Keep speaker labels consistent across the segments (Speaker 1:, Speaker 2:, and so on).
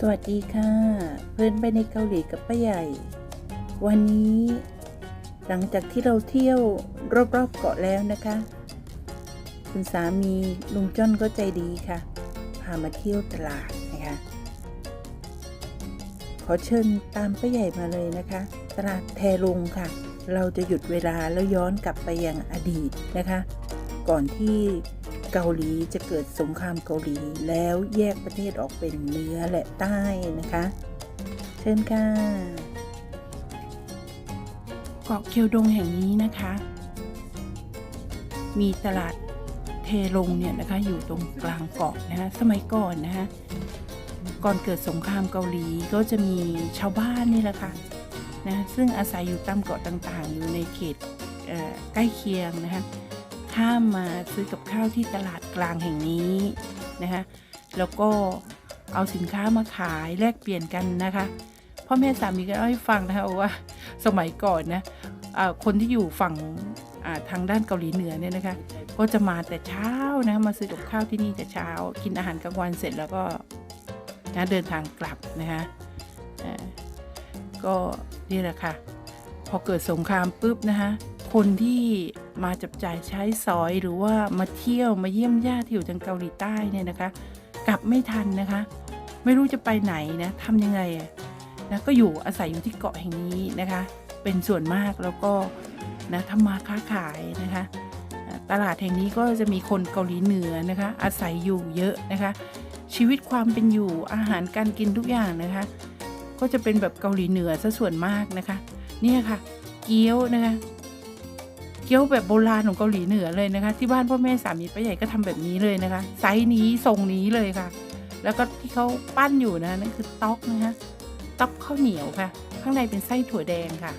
Speaker 1: สวัสดีค่ะ เพื่อนไปในเกาหลีกับป้าใหญ่ วันนี้ หลังจากที่เราเที่ยวรอบๆเกาะแล้วนะคะ คุณสามีลุงจ้อนก็ใจดีค่ะ พามาเที่ยวตลาดนะคะ ขอเชิญตามป้าใหญ่มาเลยนะคะ ตลาดแทลงค่ะ เราจะหยุดเวลาแล้วย้อนกลับไปยังอดีตนะคะ ก่อนที่ เกาหลีจะเกิดสงครามเกาหลีแล้วแยกประเทศออกเป็นเหนือและใต้นะคะ เชิญค่ะ เกาะเคียวดงแห่งนี้นะคะ มีตลาดเทลงเนี่ยนะคะอยู่ตรงกลางเกาะนะคะสมัยก่อนนะคะก่อนเกิดสงครามเกาหลีก็จะมีชาวบ้านนี่แหละค่ะนะซึ่งอาศัยอยู่ตามเกาะต่างๆ อยู่ในเขตเใกล้เคียงนะคะ ข้ามมาซื้อกับข้าวที่ตลาดกลางแห่งนี้นะคะแล้วก็เอาสินค้ามาขายแลกเปลี่ยนกันนะคะพ่อแม่สามีก็เล่าให้ฟังนะคะว่าสมัยก่อนนะอ่าคนที่อยู่ฝั่งทางด้านเกาหลีเหนือเนี่ยนะคะก็จะมาแต่เช้านะมาซื้อกับข้าวที่นี่แต่เช้า กินอาหารกลางวันเสร็จแล้วก็นะเดินทางกลับนะคะก็นี่แหละค่ะ พอเกิดสงครามปุ๊บนะคะคนที่ มาจับจ่ายใช้สอยหรือว่ามาเที่ยวมาเยี่ยมญาติที่อยู่ทางเกาหลีใต้เนี่ยนะคะ กลับไม่ทันนะคะ ไม่รู้จะไปไหนนะทำยังไงอะนะก็อยู่อาศัยอยู่ที่เกาะแห่งนี้นะคะ เป็นส่วนมากแล้วก็นะทำมาค้าขายนะคะ ตลาดแห่งนี้ก็จะมีคนเกาหลีเหนือนะคะ อาศัยอยู่เยอะนะคะ ชีวิตความเป็นอยู่อาหารการกินทุกอย่างนะคะ ก็จะเป็นแบบเกาหลีเหนือซะส่วนมากนะคะ เนี่ยค่ะ เกี๊ยวนะคะ เกี๊ยวแบบโบราณของเกาหลีเหนือเลยนะคะ ที่บ้านพ่อแม่สามีป้าใหญ่ก็ทำแบบนี้เลยนะคะ ไซส์นี้ทรงนี้เลยค่ะ แล้วก็ที่เขาปั้นอยู่นะนั่นคือต๊อกนะคะต๊อกข้าวเหนียวค่ะ ข้างในเป็นไส้ถั่วแดงค่ะ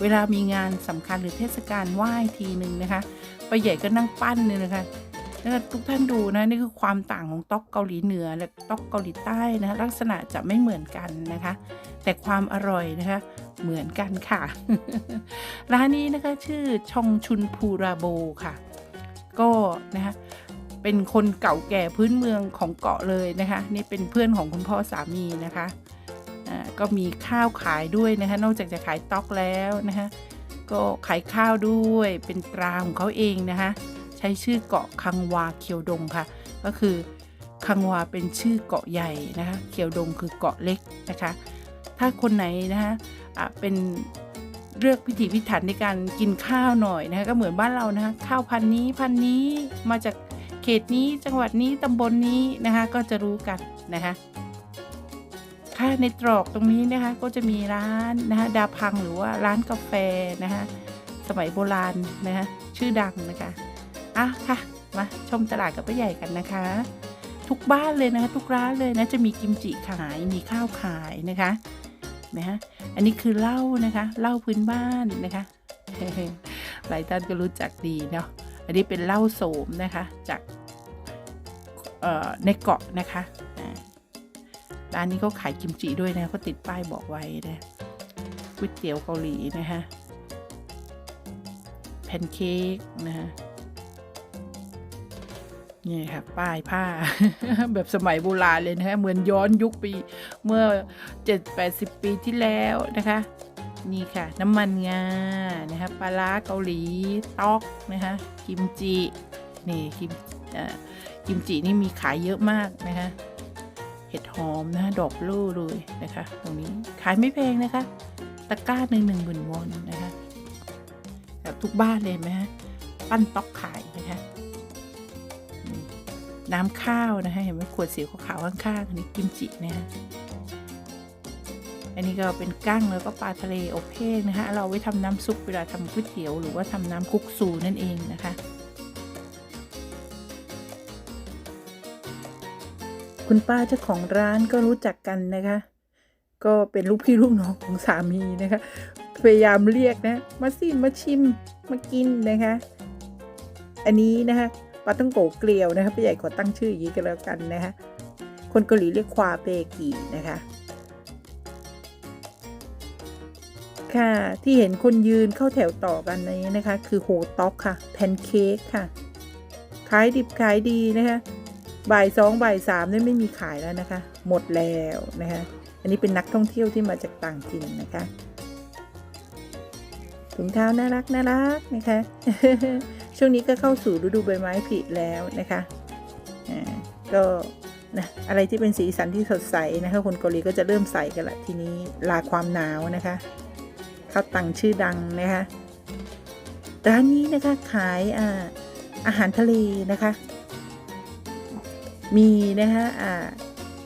Speaker 1: เวลามีงานสำคัญหรือเทศกาลไหว้ทีหนึ่งนะคะป้าใหญ่ก็นั่งปั้นเลยนะคะแล้วทุกท่านดูนะนี่คือความต่างของต๊อกเกาหลีเหนือและต๊อกเกาหลีใต้นะคะลักษณะจะไม่เหมือนกันนะคะ แต่ความอร่อยนะคะ เหมือนกันค่ะ ร้านนี้นะคะชื่อชองชุนพูราโบค่ะ ก็นะคะเป็นคนเก่าแก่พื้นเมืองของเกาะเลยนะคะ นี่เป็นเพื่อนของคุณพ่อสามีนะคะก็มีข้าวขายด้วยนะคะ นอกจากจะขายต๊อกแล้วนะคะ ก็ขายข้าวด้วยเป็นตราของเขาเองนะคะ ใช้ชื่อเกาะคังวาเคียวดงค่ะ ก็คือคังวาเป็นชื่อเกาะใหญ่นะคะ เคียวดงคือเกาะเล็กนะคะ ถ้าคนไหนนะคะ เป็นเลือกพิถีพิถันในการกินข้าวหน่อยนะคะก็เหมือนบ้านเรานะคะข้าวพันนี้พันนี้มาจากเขตนี้จังหวัดนี้ตำบลนี้นะคะก็จะรู้กันนะคะค่ะในตรอกตรงนี้นะคะก็จะมีร้านนะคะดาพังหรือว่าร้านกาแฟนะคะสมัยโบราณนะคะชื่อดังนะคะอะค่ะมาชมตลาดกับป้าใหญ่กันนะคะ ทุกบ้านเลยนะคะ ทุกร้านเลยนะจะมีกิมจิขายมีข้าวขายนะคะ นะฮะอันนี้คือเหล้านะคะเหล้าพื้นบ้านนะคะหลายท่านก็รู้จักดีเนาะอันนี้เป็นเหล้าโสมนะคะจากเอ่อในเกาะนะคะร้านนี้เขาขายกิมจิด้วยนะเขาติดป้ายบอกไว้นะก๋วยเตี๋ยวเกาหลีนะคะแพนเค้กนะคะ นี่ค่ะป้ายผ้าแบบสมัยโบราณเลยนะคะเหมือนย้อนยุคปีเมื่อ 7-80 ปีที่แล้วนะคะ นี่ค่ะ น้ำมันงานะคะปลาร้าเกาหลีต๊อกนะคะกิมจินี่กิมกิมจินี่มีขายเยอะมากนะคะเห็ดหอมนะคะดอกลู่เลยนะคะ ตรงนี้ขายไม่แพงนะคะ ตะกร้าหนึ่งหนึ่งหมื่นวอนนะคะแบบทุกบ้านเลยไหมฮะปั้นต๊อกขาย น้ำข้าวนะคะเห็นไหมขวดสีขาวๆข้างๆอันนี้กิมจินะฮะอันนี้ก็เป็นกั้งแล้วก็ปลาทะเลอบแห้งนะคะเราเอาไว้ทำน้ำซุปเวลาทำก๋วยเตี๋ยวหรือว่าทำน้ำคุกซูนั่นเองนะคะ คุณป้าเจ้าของร้านก็รู้จักกันนะคะ ก็เป็นลูกพี่ลูกน้องของสามีนะคะ พยายามเรียกนะ มาสิมาชิมมากินนะคะ อันนี้นะคะ ปาต้องโกเกลียวนะคะพี่ใหญ่ขอตั้งชื่ออย่างนี้ก็แล้วกันนะคะคนเกาหลีเรียกควาเปกีนะคะค่ะที่เห็นคนยืนเข้าแถวต่อกันนี้นะคะ คือโฮต็อกค่ะแพนเค้กค่ะ ขายดิบขายดีนะคะบ่ายสองบ่ายสามนี่ไม่มีขายแล้วนะคะ หมดแล้วนะคะ อันนี้เป็นนักท่องเที่ยวที่มาจากต่างถิ่นนะคะถุงเท้าน่ารักน่ารักนะคะ ช่วงนี้ก็เข้าสู่ฤดูใบไม้ผลิแล้วนะคะอ่าก็นะอะไรที่เป็นสีสันที่สดใสนะคะคนเกาหลีก็จะเริ่มใส่กันละทีนี้ลาความหนาวนะคะข้าวตังชื่อดังนะคะร้านนี้นะคะขายอาอาหารทะเลนะคะ มีนะคะอ่า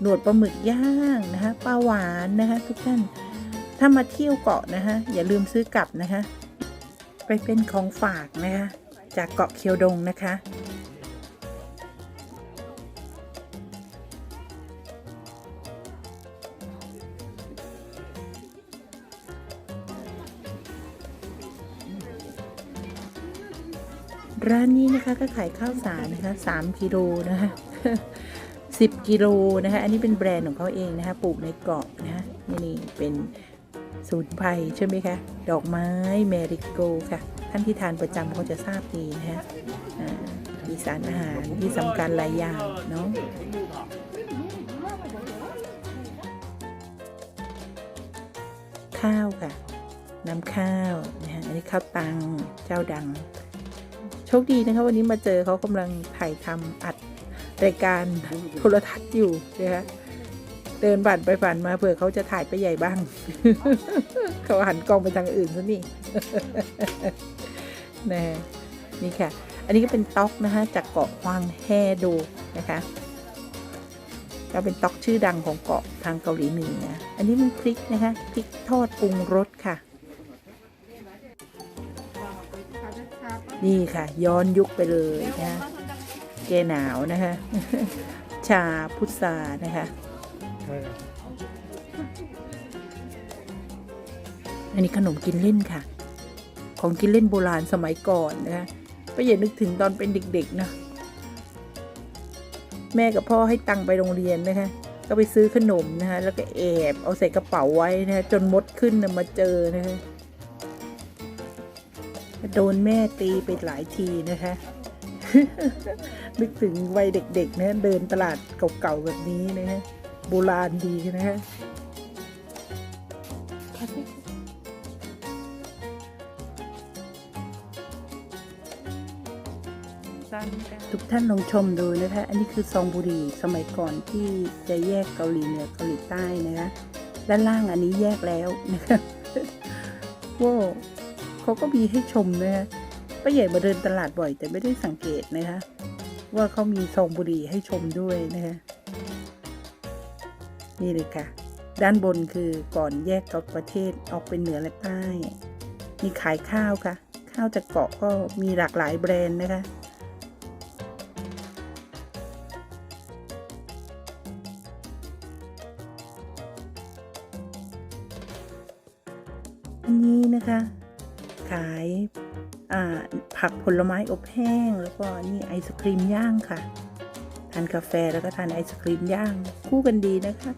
Speaker 1: หนวดปลาหมึกย่างนะคะปลาหวานนะคะทุกท่านถ้ามาเที่ยวเกาะนะคะอย่าลืมซื้อกลับนะคะไปเป็นของฝากนะคะ จากเกาะเคียวดงนะคะ ร้านนี้นะคะก็ขายข้าวสารนะคะ3กิโลนะคะ10กิโลนะคะอันนี้เป็นแบรนด์ของเขาเองนะคะปลูกในเกาะนะคะนี่เป็นสูนไพรใช่ไหมคะ ดอกไม้แมริโกค่ะานที่ทานประจำเขาจะทราบดีนะคะมีสารอาหารที่สำคัญหลายอย่างเนาะข้าวค่ะ น้ำข้าวนะคะอันนี้ข้าวตังเจ้าดัง โชคดีนะคะวันนี้มาเจอเขากำลังถ่ายทำอัดรายการโทรทัศน์อยู่นะคะ เดินผ่านไปผ่านมาเผื่อเขาจะถ่ายไปใหญ่บ้าง เขาหันกล้องไปทางอื่นซะนี่นะนี่ค่ะ อันนี้ก็เป็นต๊อกนะคะจากเกาะฮวางแฮโดนะคะก็เป็นต๊อกชื่อดังของเกาะทางเกาหลีเหนืออันนี้มันพริกนะคะพริกทอดปรุงรสค่ะ นี่ค่ะ ย้อนยุคไปเลยนะแกหนาวนะคะ ชาพุทรานะคะ อันนี้ขนมกินเล่นค่ะ ของกินเล่นโบราณสมัยก่อนนะคะป้าอย่านึกถึงตอนเป็นเด็กๆนะแม่กับพ่อให้ตังค์ไปโรงเรียนนะคะก็ไปซื้อขนมนะคะแล้วก็แอบเอาใส่กระเป๋าไว้นะคะจนมดขึ้นนะมาเจอนะคะโดนแม่ตีไปหลายทีนะคะนึกถึงวัยเด็กๆนะเดินตลาดเก่าๆแบบนี้นะฮะ โบราณดีนะฮะทุกท่านลองชมดูนะคะ อันนี้คือซองบุหรี่สมัยก่อนที่จะแยกเกาหลีเหนือเกาหลีใต้นะคะด้านล่างอันนี้แยกแล้วนะคะว้าวเขาก็มีให้ชมนะคะป้าใหญ่มาเดินตลาดบ่อยแต่ไม่ได้สังเกตนะคะว่าเขามีซองบุหรี่ให้ชมด้วยนะคะ นี่เลยค่ะ ด้านบนคือก่อนแยกกับประเทศออกเป็นเหนือและใต้ มีขายข้าวค่ะ ข้าวจากเกาะก็มีหลากหลายแบรนด์นะคะอันนี้นะคะ ขายผักผลไม้อบแห้ง แล้วก็นี่ไอศครีมย่างค่ะานกาแฟแล้วก็ทานไอศครีมย่างคู่กันดีนะคะ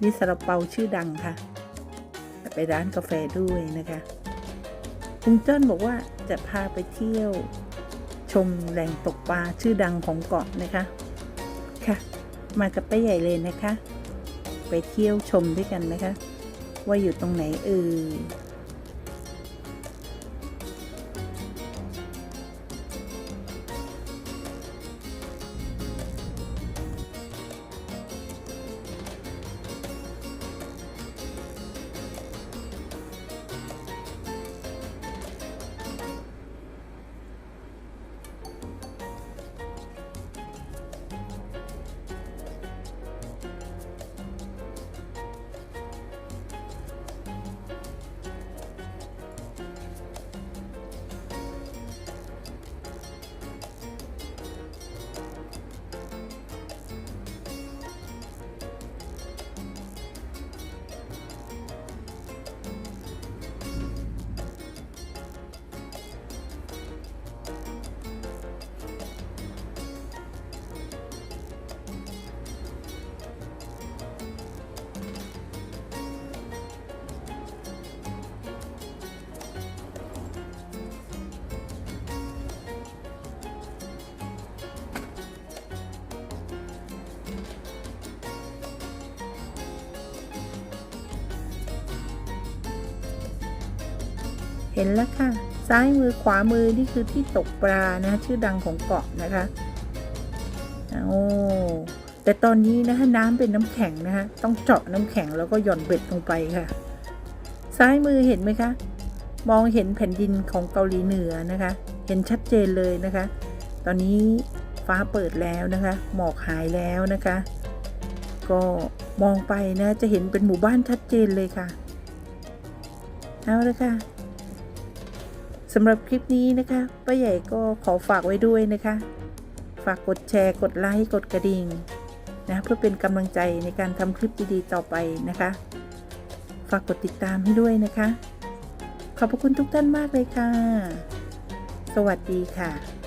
Speaker 1: นี่ซาลาเปาชื่อดังค่ะไปร้านกาแฟด้วยนะคะคุณเจิ้นบอกว่าจะพาไปเที่ยว ชมแหล่งตกปลาชื่อดังของเกาะนะคะค่ะ มากับป้าใหญ่เลยนะคะ ไปเที่ยวชมด้วยกันนะคะ ว่าอยู่ตรงไหนเอ่ย เห็นแล้วค่ะ ซ้ายมือขวามือนี่คือที่ตกปลานะชื่อดังของเกาะนะคะโอ้แต่ตอนนี้นะคะน้ำเป็นน้ำแข็งนะคะต้องเจาะน้ำแข็งแล้วก็หย่อนเบ็ดลงไปค่ะ ซ้ายมือเห็นไหมคะ มองเห็นแผ่นดินของเกาหลีเหนือนะคะ เห็นชัดเจนเลยนะคะ ตอนนี้ฟ้าเปิดแล้วนะคะ หมอกหายแล้วนะคะ ก็มองไปนะจะเห็นเป็นหมู่บ้านชัดเจนเลยค่ะ เอาละค่ะ สำหรับคลิปนี้นะคะป้าใหญ่ก็ขอฝากไว้ด้วยนะคะ ฝากกดแชร์ กดไลค์ กดกระดิ่งนะเพื่อเป็นกำลังใจในการทำคลิปดีๆต่อไปนะคะ ฝากกดติดตามให้ด้วยนะคะ ขอบพระคุณทุกท่านมากเลยค่ะ สวัสดีค่ะ